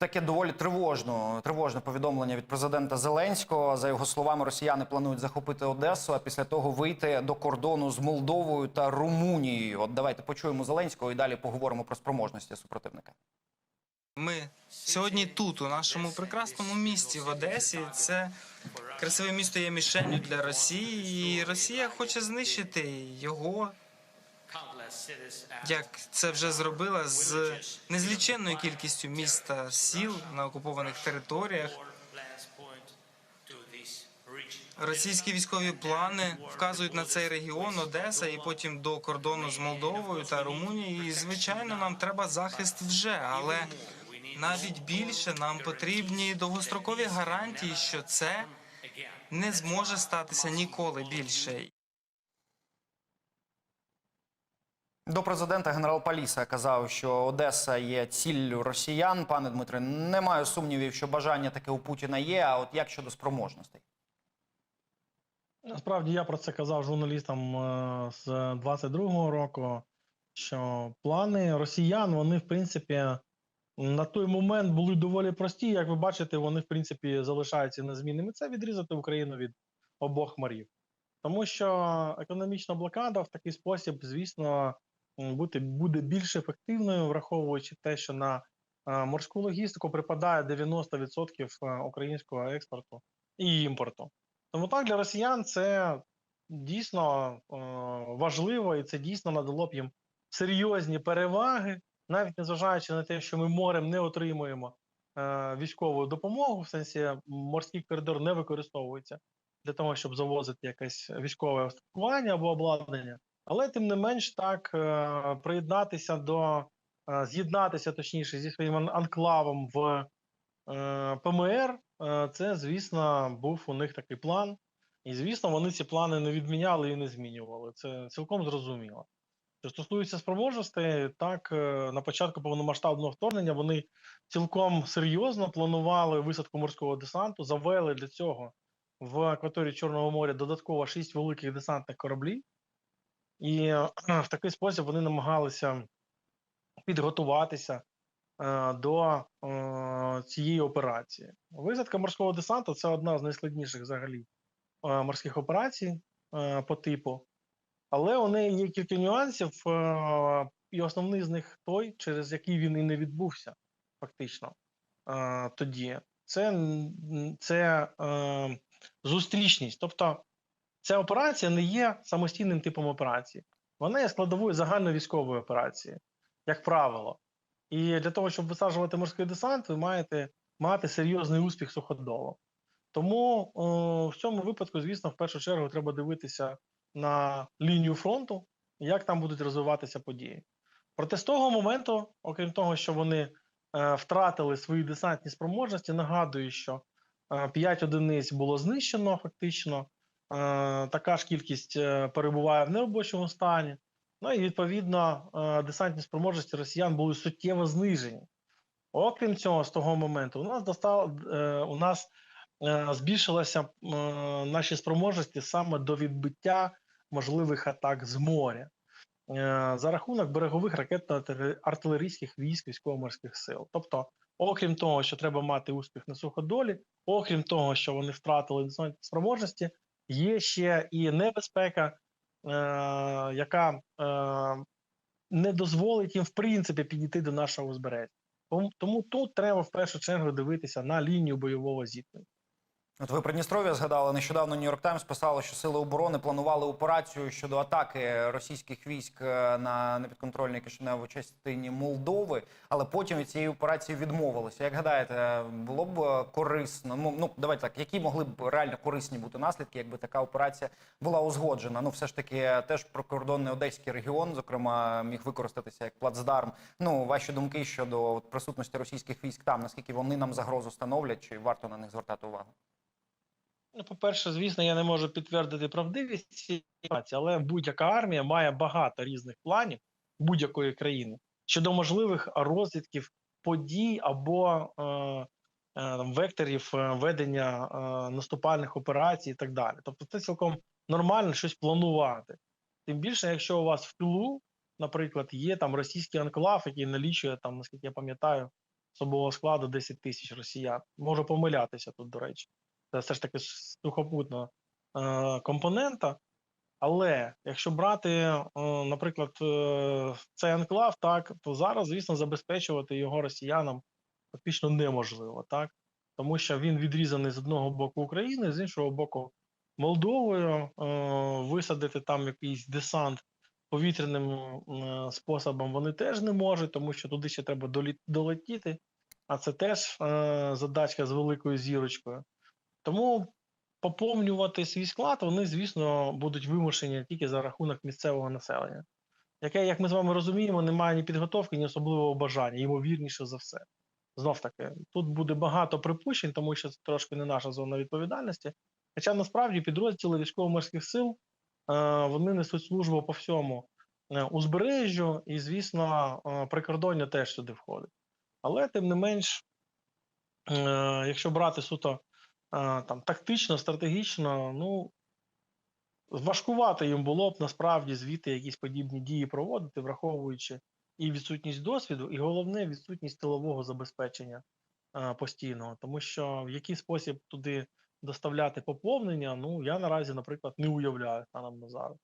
Таке доволі тривожно, тривожне повідомлення від президента Зеленського. За його словами, росіяни планують захопити Одесу, а після того вийти до кордону з Молдовою та Румунією. От давайте почуємо Зеленського і далі поговоримо про спроможності супротивника. Ми сьогодні тут, у нашому прекрасному місті в Одесі. Це красиве місто є мішенню для Росії, і Росія хоче знищити його, як це вже зробила з незліченною кількістю міст та сіл на окупованих територіях. Російські військові плани вказують на цей регіон Одеса і потім до кордону з Молдовою та Румунією. І звичайно, нам треба захист вже, але навіть більше нам потрібні довгострокові гарантії, що це не зможе статися ніколи більше. До президента генерал Паліса казав, що Одеса є ціллю росіян. Пане Дмитре, не маю сумнівів, що бажання таке у Путіна є. А от як щодо спроможностей? Насправді я про це казав журналістам е, з 22-го року, що плани росіян, вони, в принципі, на той момент були доволі прості. Як ви бачите, вони, в принципі, залишаються незмінними. Це відрізати Україну від обох морів. Тому що економічна блокада в такий спосіб, звісно, бути, буде більш ефективною, враховуючи те, що на е, морську логістику припадає 90% е, українського експорту і імпорту. Тому так для росіян це дійсно е, важливо, і це дійсно надало б їм серйозні переваги, навіть незважаючи на те, що ми морем не отримуємо е, військову допомогу, в сенсі морський коридор не використовується для того, щоб завозити якесь військове устаткування або обладнання. Але тим не менш так е, приєднатися до е, з'єднатися точніше зі своїм анклавом в е, ПМР. Це, звісно, був у них такий план. І, звісно, вони ці плани не відміняли і не змінювали. Це цілком зрозуміло. Що стосується спроможностей, так на початку повномасштабного вторгнення вони цілком серйозно планували висадку морського десанту, завели для цього в акваторії Чорного моря додатково шість великих десантних кораблів. І е, в такий спосіб вони намагалися підготуватися е, до е, цієї операції. Висадка морського десанту це одна з найскладніших взагалі морських операцій по типу, але у неї є кілька нюансів, і основний з них той, через який він і не відбувся, фактично тоді. Це, це е, зустрічність. Тобто ця операція не є самостійним типом операції, вона є складовою загальновійськової операції, як правило. І для того, щоб висаджувати морський десант, ви маєте мати серйозний успіх суходолу. Тому о, в цьому випадку, звісно, в першу чергу треба дивитися на лінію фронту, як там будуть розвиватися події. Проте з того моменту, окрім того, що вони е, втратили свої десантні спроможності, нагадую, що е, 5 одиниць було знищено фактично, е, така ж кількість е, перебуває в неробочому стані. Ну і відповідно е, десантні спроможності росіян були суттєво знижені. Окрім цього, з того моменту, у нас достав, е, у нас е, збільшилися е, наші спроможності саме до відбиття можливих атак з моря е, за рахунок берегових ракетно-артилерійських військ військово-морських сил. Тобто, окрім того, що треба мати успіх на суходолі, окрім того, що вони втратили десантні спроможності, є ще і небезпека, е, яка е, не дозволить їм в принципі підійти до нашого узбережжя. Тому, тут треба в першу чергу дивитися на лінію бойового зіткнення. От ви Придністров'я згадали нещодавно. Нью-Йорк Таймс писало, що сили оборони планували операцію щодо атаки російських військ е, на непідконтрольній Кишиневу частині Молдови, але потім від цієї операції відмовилися. Як гадаєте, було б е, корисно? Ну ну давайте так, які могли б реально корисні бути наслідки, якби така операція була узгоджена? Ну, все ж таки, теж прикордонний одеський регіон, зокрема, міг використатися як плацдарм. Ну, ваші думки щодо присутності російських військ там, наскільки вони нам загрозу становлять, чи варто на них звертати увагу? Ну, по-перше, звісно, я не можу підтвердити правдивість цієї інформації, але будь-яка армія має багато різних планів будь-якої країни щодо можливих розвідків подій або е, е, векторів е, ведення е, наступальних операцій і так далі. Тобто, це цілком нормально щось планувати. Тим більше, якщо у вас в тилу, наприклад, є там російський анклав, який налічує там, наскільки я пам'ятаю, особового складу 10 тисяч росіян. Можу помилятися тут, до речі. Це все ж таки сухопутна е, компонента. Але якщо брати, е, наприклад, е, цей анклав, так, то зараз, звісно, забезпечувати його росіянам фактично неможливо, так? Тому що він відрізаний з одного боку України, з іншого боку Молдовою. Е, висадити там якийсь десант повітряним е, способом вони теж не можуть, тому що туди ще треба долі- долетіти, а це теж е, задачка з великою зірочкою. Тому поповнювати свій склад вони, звісно, будуть вимушені тільки за рахунок місцевого населення, яке, як ми з вами розуміємо, не має ні підготовки, ні особливого бажання, ймовірніше за все. Знов таки, тут буде багато припущень, тому що це трошки не наша зона відповідальності. Хоча насправді підрозділи військово-морських сил е, вони несуть службу по всьому е, узбережжю, і, звісно, е, прикордоння теж сюди входить. Але тим не менш, якщо брати суто там тактично, стратегічно, ну важкувато їм було б насправді звідти якісь подібні дії проводити, враховуючи і відсутність досвіду, і головне відсутність тилового забезпечення е, постійного, тому що в який спосіб туди доставляти поповнення, ну я наразі, наприклад, не уявляю станом на зараз.